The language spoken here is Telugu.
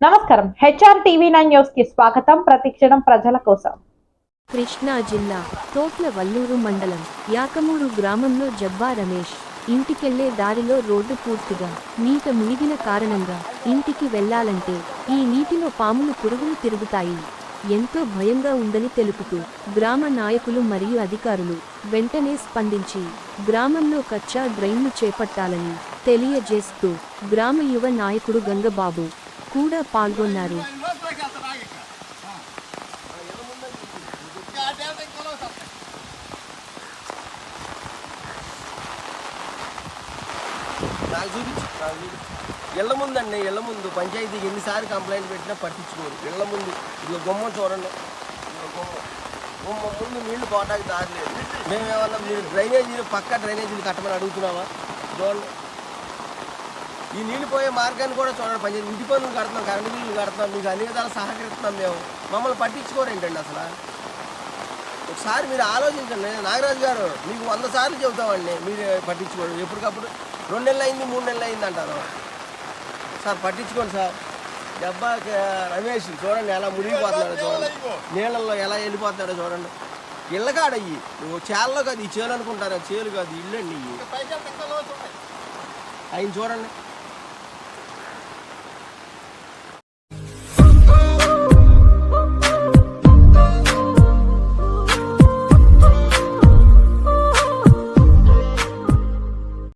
నమస్కారం. హెచ్ఆర్ టీవీ నైన్ న్యూస్కి స్వాగతం. ప్రతిక్షణం ప్రజల కోసం. కృష్ణా జిల్లా తోట్ల వల్లూరు మండలం యాకమూరు గ్రామంలో జబ్బా రమేష్ ఇంటికెళ్ళే దారిలో రోడ్డు పూర్తిగా నీట మునిగిన కారణంగా ఇంటికి వెళ్ళాలంటే ఈ నీటిలో పాములు పురుగులు తిరుగుతాయి. ఎంతో భయంగా ఉందని తెలుపుతూ గ్రామ నాయకులు మరియు అధికారులు వెంటనే స్పందించి గ్రామంలో కచ్చా డ్రైన్ను చేపట్టాలని తెలియజేస్తూ గ్రామ యువ నాయకుడు గంగబాబు కూడా పాల్గొన్నారు. ఇళ్ళ ముందు అండి ఇళ్ళ ముందు. పంచాయతీకి ఎన్నిసార్లు కంప్లైంట్ పెట్టినా పట్టించుకోరు. ఇళ్ళ ముందు. ఇళ్ళ గుమ్మం చూడండి. ఇళ్ళ గుమ్మం. ముందు నీళ్ళు పోవడానికి దారి లేదు. మేమేమన్నా మీరు డ్రైనేజీలు పక్క డ్రైనేజీలు కట్టమని అడుగుతున్నావా? చూడండి. ఈ నీళ్ళు పోయే మార్గాన్ని కూడా చూడండి. పంచాయతీ ఇంటి పనులు కడుతున్నాం కరెంటు బిల్లులు కడుతున్నాం మీకు అన్ని విధాలు సహకరిస్తున్నాం మేము. మమ్మల్ని పట్టించుకోరేంటండి అసలు? ఒకసారి మీరు ఆలోచించండి. నాగరాజు గారు మీకు వంద సార్లు చెబుతామండి మీరు పట్టించుకోండి ఎప్పటికప్పుడు రెండు నెలలు అయింది మూడు నెలలు అయింది అంటారు. సార్ పట్టించుకోండి సార్. డబ్బా రమేష్ చూడండి ఎలా మునిగిపోతున్నాడో చూడండి. నీళ్ళల్లో ఎలా వెళ్ళిపోతున్నాడో చూడండి. ఇళ్ళ కాడయ్యి నువ్వు చేలలో కాదు ఈ చేలు అనుకుంటారు? చేలు కాదు ఇల్లు అండి ఇవి ఆయన చూడండి.